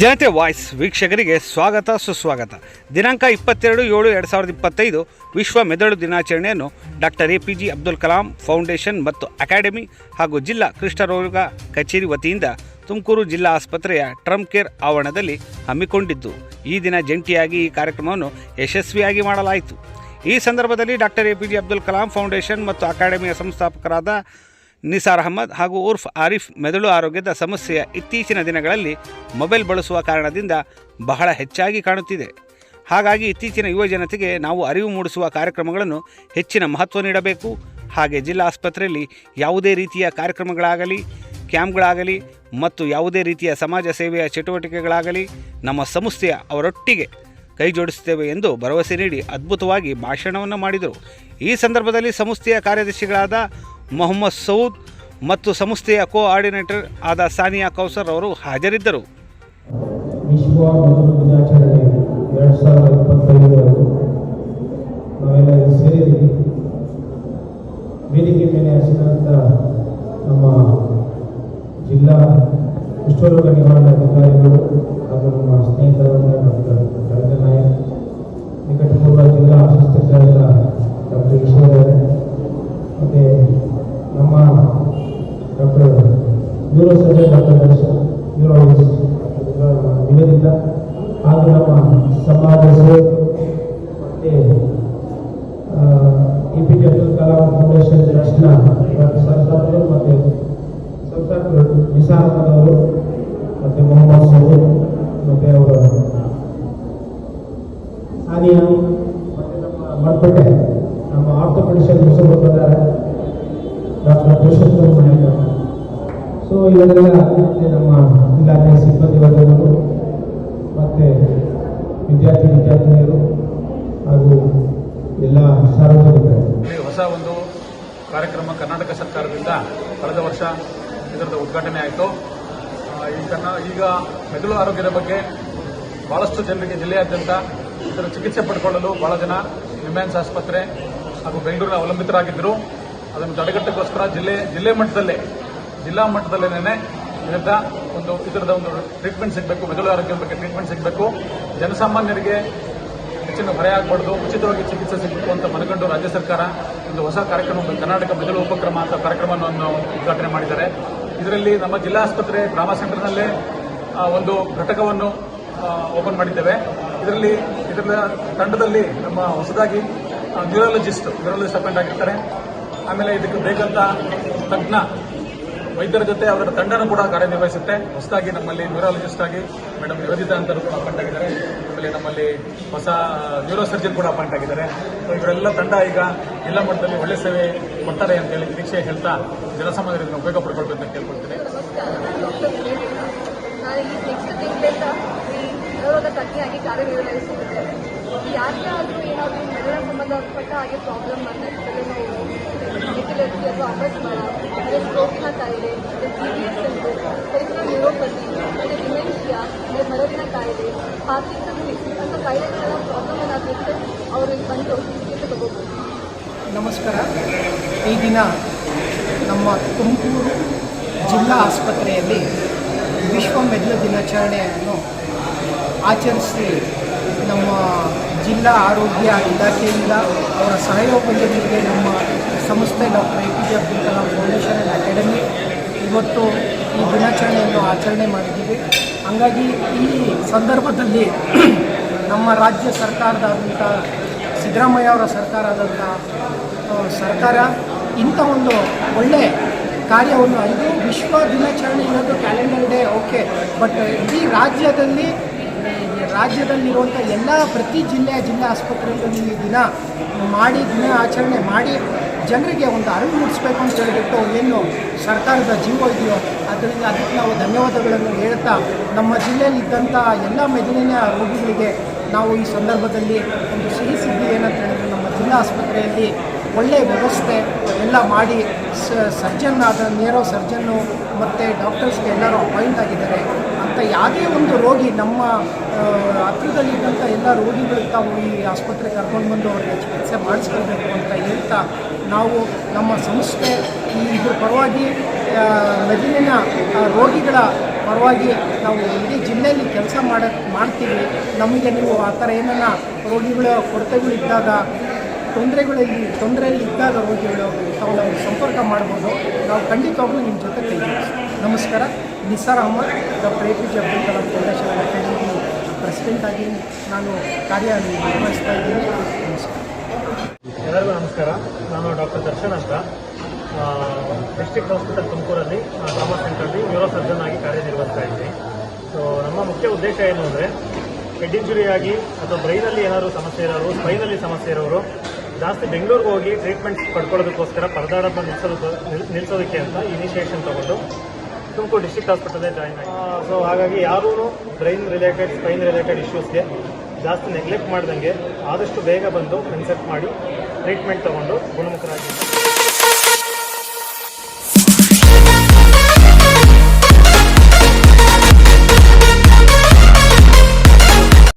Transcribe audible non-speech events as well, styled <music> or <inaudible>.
ಜನತೆ ವಾಯ್ಸ್ ವೀಕ್ಷಕರಿಗೆ ಸ್ವಾಗತ ಸುಸ್ವಾಗತ. ದಿನಾಂಕ ಇಪ್ಪತ್ತೆರಡು ಏಳು ಎರಡು ಸಾವಿರದ ಇಪ್ಪತ್ತೈದು, ವಿಶ್ವ ಮೆದುಳು ದಿನಾಚರಣೆಯನ್ನು doctor A P G Abdul Kalam foundation ಮತ್ತು ಅಕಾಡೆಮಿ ಹಾಗೂ ಜಿಲ್ಲಾ ಕೃಷ್ಣರೋಗ ಕಚೇರಿ ವತಿಯಿಂದ ತುಮಕೂರು ಜಿಲ್ಲಾ ಆಸ್ಪತ್ರೆಯ ಟ್ರಮ್ ಕೇರ್ ಆವರಣದಲ್ಲಿ ಹಮ್ಮಿಕೊಂಡಿದ್ದು, ಈ ದಿನ ಜಂಟಿಯಾಗಿ ಈ ಕಾರ್ಯಕ್ರಮವನ್ನು ಯಶಸ್ವಿಯಾಗಿ ಮಾಡಲಾಯಿತು. ಈ ಸಂದರ್ಭದಲ್ಲಿ doctor A P J Abdul Kalam foundation ಮತ್ತು ಅಕಾಡೆಮಿಯ ಸಂಸ್ಥಾಪಕರಾದ ನಿಸಾರ್ ಅಹಮ್ಮದ್ ಹಾಗೂ ಉರ್ಫ್ ಆರಿಫ್ ಮೆದುಳು ಆರೋಗ್ಯದ ಸಮಸ್ಯೆಯ ಇತ್ತೀಚಿನ ದಿನಗಳಲ್ಲಿ ಮೊಬೈಲ್ ಬಳಸುವ ಕಾರಣದಿಂದ ಬಹಳ ಹೆಚ್ಚಾಗಿ ಕಾಣುತ್ತಿದೆ. ಹಾಗಾಗಿ ಇತ್ತೀಚಿನ ಯುವ ಜನತೆಗೆ ನಾವು ಅರಿವು ಮೂಡಿಸುವ ಕಾರ್ಯಕ್ರಮಗಳನ್ನು ಹೆಚ್ಚಿನ ಮಹತ್ವ ನೀಡಬೇಕು. ಹಾಗೆ ಜಿಲ್ಲಾ ಆಸ್ಪತ್ರೆಯಲ್ಲಿ ಯಾವುದೇ ರೀತಿಯ ಕಾರ್ಯಕ್ರಮಗಳಾಗಲಿ, ಕ್ಯಾಂಪ್ಗಳಾಗಲಿ ಮತ್ತು ಯಾವುದೇ ರೀತಿಯ ಸಮಾಜ ಸೇವೆಯ ಚಟುವಟಿಕೆಗಳಾಗಲಿ ನಮ್ಮ ಸಂಸ್ಥೆಯ ಅವರೊಟ್ಟಿಗೆ ಕೈ ಜೋಡಿಸುತ್ತೇವೆ ಎಂದು ಭರವಸೆ ನೀಡಿ ಅದ್ಭುತವಾಗಿ ಭಾಷಣವನ್ನು ಮಾಡಿದರು. ಈ ಸಂದರ್ಭದಲ್ಲಿ ಸಂಸ್ಥೆಯ ಕಾರ್ಯದರ್ಶಿಗಳಾದ ಮೊಹಮ್ಮದ್ ಸೌದ್ ಮತ್ತು ಸಂಸ್ಥೆಯ ಕೋ ಆರ್ಡಿನೇಟರ್ ಆದ ಸಾನಿಯಾ ಕೌಸರ್ ಅವರು ಹಾಜರಿದ್ದರು. ವೇದಿಕೆ ಮೇಲೆ ಹಸಿದಂಥ ನಮ್ಮ ಜಿಲ್ಲಾ ಕುಷ್ಠರೋಗ ನಿವಾರಣಾ ಅಧಿಕಾರಿಗಳು ಹಾಗೂ ನಮ್ಮ ಸ್ನೇಹಿತರಾದ ಡಾಕ್ಟರ್ ರವೀಂದ್ರ ನಾಯಕ್ ನಿಕಟಪೂರ್ವ ಜಿಲ್ಲಾ ಶಿಸ್ತಜ್ಞರಾದ ಡಾಕ್ಟರ್ ಈಶ್ವರ ಮತ್ತು ನಮ್ಮ doctor neuro surgeon doctor Nivedita ಹಾಗೂ ನಮ್ಮ ಸಮಾಜ ಸೇವೆ ಮತ್ತು A P J Abdul Kalam foundation ಟ್ರಸ್ಟ್ನ ಸಂಸ್ಥಾಪಕರು ಮತ್ತು ಸಂಸ್ಥಾಪಕರು ನಿಸಾರ್ ಅಹಮದ್ ಅವರು ಮತ್ತು ಮೊಹಮ್ಮದ್ ಸೌದ್ ಮತ್ತು ಅವರ ಸಾನಿಯಾ ಮತ್ತು ನಮ್ಮ ಮಡ್ಪೇಟೆ ನಮ್ಮ ಮುಸಲ್ಮಾನ್ ಬಂದಾರೆ. ಡಾಕ್ಟರ್ ಪುರುಷೋತ್ತಮ ನಾಯ್ಕ ಸೊ ಇವರೆಲ್ಲ ನಮ್ಮ ಇಲಾಖೆ ಸಿಬ್ಬಂದಿ ವರ್ಗದವರು, ಮತ್ತು ವಿದ್ಯಾರ್ಥಿ ವಿದ್ಯಾರ್ಥಿನಿಯರು ಹಾಗೂ ಎಲ್ಲ ಸಾರ್ವಜನಿಕರು. ಹೊಸ ಒಂದು ಕಾರ್ಯಕ್ರಮ ಕರ್ನಾಟಕ ಸರ್ಕಾರದಿಂದ ಕಳೆದ ವರ್ಷ ಇದರದ ಉದ್ಘಾಟನೆ ಆಯಿತು. ಈ ಕನ್ನ ಈಗ ಮೆದುಳು ಆರೋಗ್ಯದ ಬಗ್ಗೆ ಬಹಳಷ್ಟು ಜನರಿಗೆ ಜಿಲ್ಲೆಯಾದ್ಯಂತ ಇದರ ಚಿಕಿತ್ಸೆ ಪಡ್ಕೊಳ್ಳಲು ಬಹಳ ಜನ ವಿಮ್ಯಾನ್ಸ್ ಆಸ್ಪತ್ರೆ ಹಾಗೂ ಬೆಂಗಳೂರಿನ ಅವಲಂಬಿತರಾಗಿದ್ದರು. ಅದನ್ನು ತಡೆಗಟ್ಟಕ್ಕೋಸ್ಕರ ಜಿಲ್ಲೆ ಜಿಲ್ಲೆ ಮಟ್ಟದಲ್ಲೇ ಜಿಲ್ಲಾ ಮಟ್ಟದಲ್ಲೇನೆ ಇದರ ಒಂದು ಇದರದ ಒಂದು ಟ್ರೀಟ್ಮೆಂಟ್ ಸಿಗಬೇಕು, ಮೆದುಳು ಆರೋಗ್ಯದ ಬಗ್ಗೆ ಟ್ರೀಟ್ಮೆಂಟ್ ಸಿಗಬೇಕು. ಜನಸಾಮಾನ್ಯರಿಗೆ ಹೆಚ್ಚಿನ ಹೊರೆ ಆಗಬಾರ್ದು, ಉಚಿತವಾಗಿ ಚಿಕಿತ್ಸೆ ಸಿಗಬೇಕು ಅಂತ ಮನಗಂಡು ರಾಜ್ಯ ಸರ್ಕಾರ ಒಂದು ಹೊಸ ಕಾರ್ಯಕ್ರಮ ಕರ್ನಾಟಕ ಮೆದುಳು ಉಪಕ್ರಮ ಅಂತ ಕಾರ್ಯಕ್ರಮವನ್ನು ಉದ್ಘಾಟನೆ ಮಾಡಿದ್ದಾರೆ. ಇದರಲ್ಲಿ ನಮ್ಮ ಜಿಲ್ಲಾ ಆಸ್ಪತ್ರೆ, ಗ್ರಾಮ ಸೆಂಟರ್ನಲ್ಲೇ ಒಂದು ಘಟಕವನ್ನು ಓಪನ್ ಮಾಡಿದ್ದೇವೆ. ಇದರಲ್ಲಿ, ಇದರ ತಂಡದಲ್ಲಿ ನಮ್ಮ ಹೊಸದಾಗಿ ನ್ಯೂರಾಲಜಿಸ್ಟ್ ನ್ಯೂರಾಲಜಿಸ್ಟ್ ಅಪಾಯಿಂಟ್ ಆಗಿರ್ತಾರೆ. ಆಮೇಲೆ ಇದಕ್ಕೆ ಬೇಕಂತ ತಜ್ಞ ವೈದ್ಯರ ಜೊತೆ ಅವರ ತಂಡನೂ ಕೂಡ ಕಾರ್ಯನಿರ್ವಹಿಸುತ್ತೆ. ಹೊಸದಾಗಿ ನಮ್ಮಲ್ಲಿ ನ್ಯೂರಾಲಜಿಸ್ಟ್ ಆಗಿ ಮೇಡಮ್ ನಿವೇದಿತಾ ಅಂತ ಅಪಾಯಿಂಟ್ ಆಗಿದ್ದಾರೆ. ಆಮೇಲೆ ನಮ್ಮಲ್ಲಿ ಹೊಸ ನ್ಯೂರೋ ಸರ್ಜನ್ ಕೂಡ ಅಪಾಯಿಂಟ್ ಆಗಿದ್ದಾರೆ. ಇವರೆಲ್ಲ ತಂಡ ಈಗ ಜಿಲ್ಲಾ ಮಟ್ಟದಲ್ಲಿ ಒಳ್ಳೆ ಸೇವೆ ಕೊಡ್ತಾರೆ ಅಂತ ಹೇಳಿ ನಿರೀಕ್ಷೆ ಹೇಳ್ತಾ ಜನಸಾಮಾನ್ಯರಿಂದ ಉಪಯೋಗ ಪಡ್ಕೊಳ್ಬೇಕು ಅಂತ ಕೇಳ್ಕೊಳ್ತೀನಿ. ಸಂಬಂಧಪಟ್ಟ ಹಾಗೆ ಪ್ರಾಬ್ಲಮ್ ಅಂದರೆ ಎಪಿಲೆಪ್ಸಿ ಅಥವಾ ಅಪಸ್ಮಾರ ಅಂದರೆ ಸ್ಟ್ರೋಕಿನ ಕಾಯಿಲೆ ಸೆರಿಬ್ರಲ್ ನ್ಯೂರೋಪತಿ ಮತ್ತು ಡಿಮೆನ್ಷಿಯಾ ಅಂದರೆ ಕಾಯಿಲೆ ಅಂತ ಕಾಯಿಲೆಗಳೆಲ್ಲ ಪ್ರಾಬ್ಲಮ್ ಏನಾಗುತ್ತೆ ಅವರು ಇಲ್ಲಿ ಬಂದು ಚಿಕಿತ್ಸೆ ನಮಸ್ಕಾರ. ಈ ದಿನ ನಮ್ಮ ತುಮಕೂರು ಜಿಲ್ಲಾ ಆಸ್ಪತ್ರೆಯಲ್ಲಿ ವಿಶ್ವ ಮೆದುಳು ದಿನಾಚರಣೆಯನ್ನು ಆಚರಿಸಿ ನಮ್ಮ ಜಿಲ್ಲಾ ಆರೋಗ್ಯ ಇಲಾಖೆಯಿಂದ ಅವರ ಸಹಯೋಗದೊಂದಿಗೆ ನಮ್ಮ ಸಂಸ್ಥೆ doctor A P J Abdul Kalam foundation and academy ಇವತ್ತು ಈ ದಿನಾಚರಣೆಯನ್ನು ಆಚರಣೆ ಮಾಡಿದ್ದೀವಿ. ಹಾಗಾಗಿ ಈ ಸಂದರ್ಭದಲ್ಲಿ <clears throat> ನಮ್ಮ ರಾಜ್ಯ ಸರ್ಕಾರದಾದಂಥ, ಸಿದ್ದರಾಮಯ್ಯ ಅವರ ಸರ್ಕಾರ ಆದಂಥ ಸರ್ಕಾರ ಇಂಥ ಒಂದು ಒಳ್ಳೆ ಕಾರ್ಯವನ್ನು, ಇದು ವಿಶ್ವ ದಿನಾಚರಣೆ ಇರೋದು ಕ್ಯಾಲೆಂಡರ್ ಡೇ, ಓಕೆ. ಬಟ್ ಇಡೀ ರಾಜ್ಯದಲ್ಲಿ ರಾಜ್ಯದಲ್ಲಿರುವಂಥ ಎಲ್ಲ ಪ್ರತಿ ಜಿಲ್ಲೆಯ ಜಿಲ್ಲಾ ಆಸ್ಪತ್ರೆಗಳಲ್ಲಿ ಈ ದಿನ ಮಾಡಿ, ದಿನ ಆಚರಣೆ ಮಾಡಿ ಜನರಿಗೆ ಒಂದು ಅರಿವು ಮೂಡಿಸ್ಬೇಕು ಅಂತ ಹೇಳಿಬಿಟ್ಟು ಏನು ಸರ್ಕಾರದ ಜೀವ ಇದೆಯೋ, ಅದರಿಂದ ಅದಕ್ಕೆ ನಾವು ಧನ್ಯವಾದಗಳನ್ನು ಹೇಳ್ತಾ ನಮ್ಮ ಜಿಲ್ಲೆಯಲ್ಲಿ ಇದ್ದಂಥ ಎಲ್ಲ ಮೆದುಳಿನ ರೋಗಿಗಳಿಗೆ ನಾವು ಈ ಸಂದರ್ಭದಲ್ಲಿ ಒಂದು ಸಿಹಿ ಸಿದ್ಧಿ ಏನಂತ ಹೇಳಿದ್ರೆ ನಮ್ಮ ಜಿಲ್ಲಾ ಆಸ್ಪತ್ರೆಯಲ್ಲಿ ಒಳ್ಳೆಯ ವ್ಯವಸ್ಥೆ ಎಲ್ಲ ಮಾಡಿ ಸರ್ಜನ್ ಆದ ನೇರೋ ಸರ್ಜನ್ನು ಮತ್ತು ಡಾಕ್ಟರ್ಸ್ಗೆ ಎಲ್ಲರೂ ಅಪಾಯಿಂಟ್ ಆಗಿದ್ದಾರೆ. ಅಂತ ಯಾವುದೇ ಒಂದು ರೋಗಿ ನಮ್ಮ ಹತ್ತಿರದಲ್ಲಿದ್ದಂಥ ಎಲ್ಲ ರೋಗಿಗಳು ತಾವು ಈ ಆಸ್ಪತ್ರೆಗೆ ಕರ್ಕೊಂಡು ಬಂದು ಅವರಿಗೆ ಚಿಕಿತ್ಸೆ ಮಾಡಿಸ್ಕೊಳ್ಬೇಕು ಅಂತ ಹೇಳ್ತಾ ನಾವು ನಮ್ಮ ಸಂಸ್ಥೆ ಈ ಇದ್ರ ಪರವಾಗಿ ಮೆದುಳಿನ ರೋಗಿಗಳ ಪರವಾಗಿ ನಾವು ಇಡೀ ಜಿಲ್ಲೆಯಲ್ಲಿ ಕೆಲಸ ಮಾಡ, ಮಾಡ್ತೀವಿ ನಮಗೆ ನೀವು ಆ ಥರ ಏನನ್ನ ರೋಗಿಗಳ ಕೊರತೆಗಳಿದ್ದಾಗ, ತೊಂದರೆಗಳಲ್ಲಿ, ತೊಂದರೆಯಲ್ಲಿ ಇದ್ದಾಗ ರೋಗಿಗಳು ತಾವು ನಮಗೆ ಸಂಪರ್ಕ ಮಾಡ್ಬೋದು ನಾವು ಖಂಡಿತವಾಗ್ಲೂ ನಿಮ್ಮ ಜೊತೆ ಕೈ. ನಮಸ್ಕಾರ. Nisar Ahmed doctor A P J. Abdul Kalam foundation academy president ಆಗಿ ನಾನು ಕಾರ್ಯ ನಿರ್ವಹಿಸ್ತಾ ಇದ್ದೀನಿ. ನಮಸ್ಕಾರ. ಎಲ್ಲರಿಗೂ ನಮಸ್ಕಾರ. ನಾನು ಡಾಕ್ಟರ್ ದರ್ಶನ್ ಅಂತ. ಡಿಸ್ಟ್ರಿಕ್ಟ್ ಹಾಸ್ಪಿಟಲ್ ತುಮಕೂರಲ್ಲಿ ಟ್ರಾಮಾ ಸೆಂಟ್ರಲ್ಲಿ ನ್ಯೂರೋ ಸರ್ಜನ್ ಆಗಿ ಕಾರ್ಯನಿರ್ವಹಿಸ್ತಾ ಇದ್ದೀನಿ. ಸೊ ನಮ್ಮ ಮುಖ್ಯ ಉದ್ದೇಶ ಏನು ಅಂದರೆ ಹೆಡ್ ಇಂಜುರಿ ಆಗಿ ಅಥವಾ ಬ್ರೈನಲ್ಲಿ ಏನಾದರೂ ಸಮಸ್ಯೆ ಇರೋರು ಸ್ಪೈನಲ್ಲಿ ಸಮಸ್ಯೆ ಇರೋರು, ಜಾಸ್ತಿ ಬೆಂಗಳೂರಿಗೆ ಹೋಗಿ ಟ್ರೀಟ್ಮೆಂಟ್ ಪಡ್ಕೊಳ್ಳೋದಕ್ಕೋಸ್ಕರ ಪರದಾಡೋದನ್ನ ನಿಲ್ಸೋದಕ್ಕೆ ನಿಲ್ಲಿಸೋದಕ್ಕೆ ಅಂತ ಇನಿಷಿಯೇಷನ್ ತಗೊಂಡು ತುಮಕೂರು ಡಿಸ್ಟ್ರಿಕ್ಟ್ ಹಾಸ್ಪಿಟಲೇ ಜಾಯಿನ್ ಆಗಿ ಸೊ ಹಾಗಾಗಿ ಯಾರೂ ಬ್ರೈನ್ ರಿಲೇಟೆಡ್ ಸ್ಪೈನ್ ರಿಲೇಟೆಡ್ ಇಶ್ಯೂಸ್ಗೆ ಜಾಸ್ತಿ ನೆಗ್ಲೆಕ್ಟ್ ಮಾಡ್ದಂಗೆ ಆದಷ್ಟು ಬೇಗ ಬಂದು ಕನ್ಸಲ್ಟ್ ಮಾಡಿ ಟ್ರೀಟ್ಮೆಂಟ್ ತಗೊಂಡು ಗುಣಮುಖರಾಗಿ.